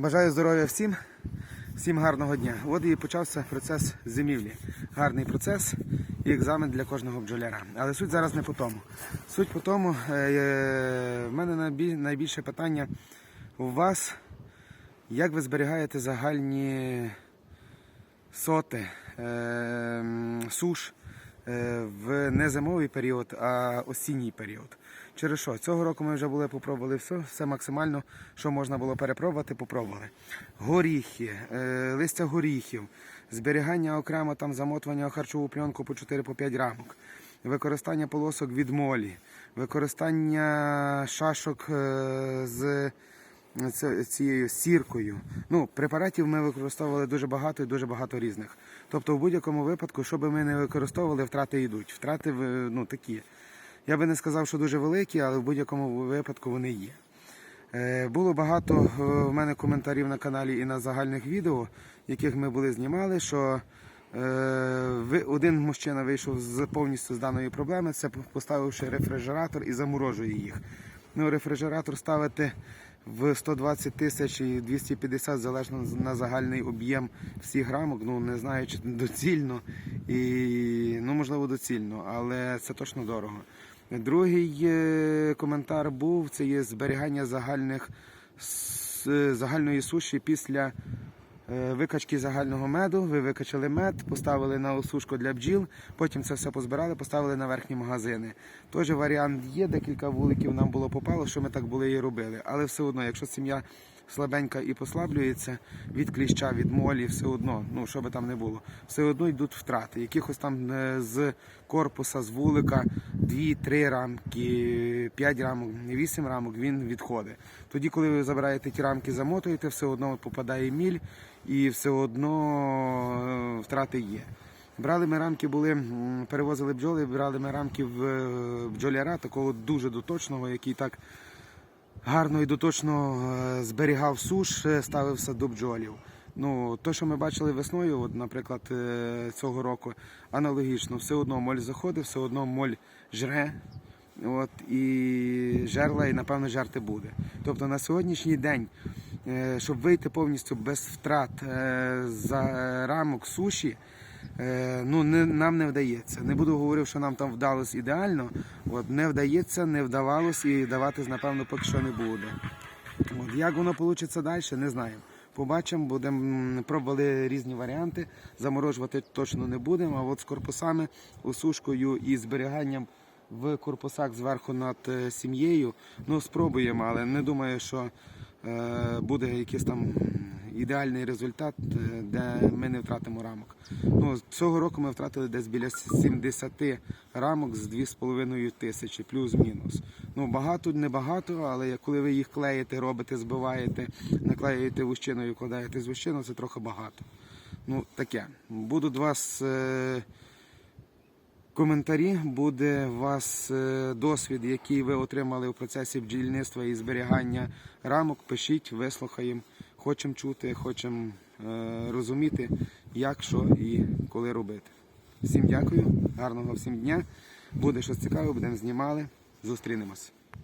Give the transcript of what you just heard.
Бажаю здоров'я всім, всім гарного дня. От і почався процес зимівлі. Гарний процес і екзамен для кожного бджоляра. Але суть зараз не по тому. Суть по тому, е, е, в мене найбільше питання у вас, як ви зберігаєте загальні соти, е, суш в не зимовий період, а осінній період. Через що? Цього року ми вже були попробували все, все максимально, що можна було перепробувати, попробували. Горіхи, е, листя горіхів, зберігання окремо там замотування харчову пленку по 4-5 рамок, використання полосок від молі, використання шашок е, з цією сіркою. Ну, препаратів ми використовували дуже багато і дуже багато різних. Тобто, в будь-якому випадку, що би ми не використовували, втрати йдуть. Втрати ну, такі. Я би не сказав, що дуже великі, але в будь-якому випадку вони є. Е, Було багато е, в мене коментарів на каналі і на загальних відео, яких ми були знімали, що е, один мужчина вийшов з повністю з даної проблеми, це поставивши рефрижератор і заморожує їх. Ну, рефрижератор ставити в 120 тисяч і 250 залежно на загальний об'єм всіх грамок. Ну не знаю, чи доцільно і ну можливо доцільно, але це точно дорого. Другий е, коментар був це є зберігання загальних загальної суші після викачки загального меду. Ви викачали мед, поставили на осушку для бджіл, потім це все позбирали, поставили на верхні магазини. Тож варіант є, декілька вуликів нам було попало, що ми так були і робили. Але все одно, якщо сім'я слабенька і послаблюється від кліща, від молі, все одно, ну що би там не було, все одно йдуть втрати. Якихось там е, з корпуса, з вулика 2-3 рамки, 5 рамок, 8 рамок він відходить. Тоді, коли ви забираєте ті рамки, замотуєте, все одно попадає міль і все одно е, втрати є. Брали ми рамки, були, перевозили бджоли, брали ми рамки в е, бджоляра, такого дуже доточного, який так гарно і доточно е, зберігав суш, ставився до бджолів. Ну, то, що ми бачили весною, от, наприклад, е, цього року, аналогічно, все одно моль заходить, все одно моль жре. От, і жерла, і напевно жерти буде. Тобто на сьогоднішній день, е, щоб вийти повністю без втрат е, за рамок суші, ну, не, нам не вдається. Не буду говорити, що нам там вдалося ідеально. От, не вдається, не вдавалось і давати, напевно, поки що не буде. От, як воно вийде далі, не знаю. Побачимо, будемо пробували різні варіанти. Заморожувати точно не будемо. А от з корпусами, осушкою і зберіганням в корпусах зверху над е, сім'єю, ну спробуємо, але не думаю, що е, буде якісь там ідеальний результат, е, де ми не втратимо рамок. Ну, цього року ми втратили десь біля 70 рамок з 2,5 тисячі, плюс-мінус. Ну, багато, не багато, але коли ви їх клеїте, робите, збиваєте, наклеюєте вущиною, кладаєте з вущину, це трохи багато. Ну, таке. Будуть вас. Е- коментарі буде у вас е, досвід, який ви отримали в процесі бджільництва і зберігання рамок. Пишіть, вислухаємо. Хочемо чути, хочемо е, розуміти, як, що і коли робити. Всім дякую, гарного всім дня. Буде щось цікаве, будемо знімали. Зустрінемось.